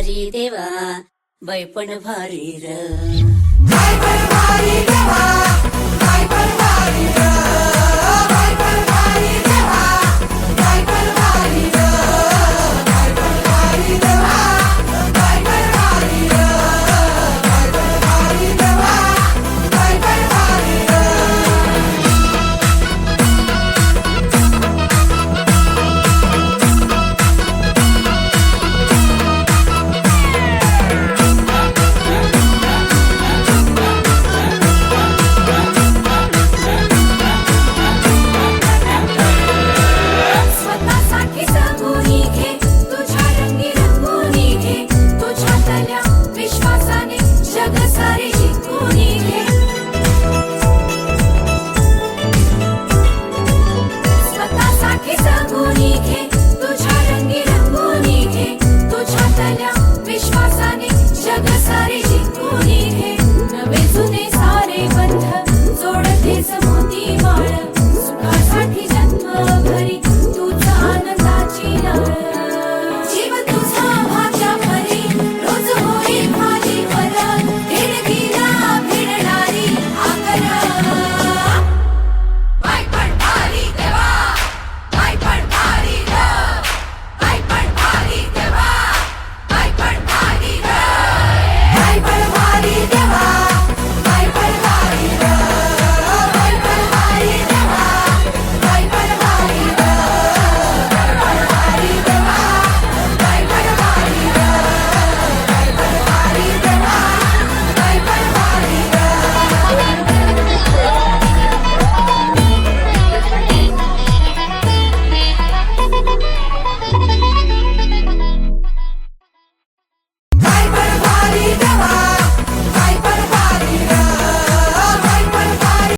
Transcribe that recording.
भारी देवा बाई पण भारी र. Let's necessary.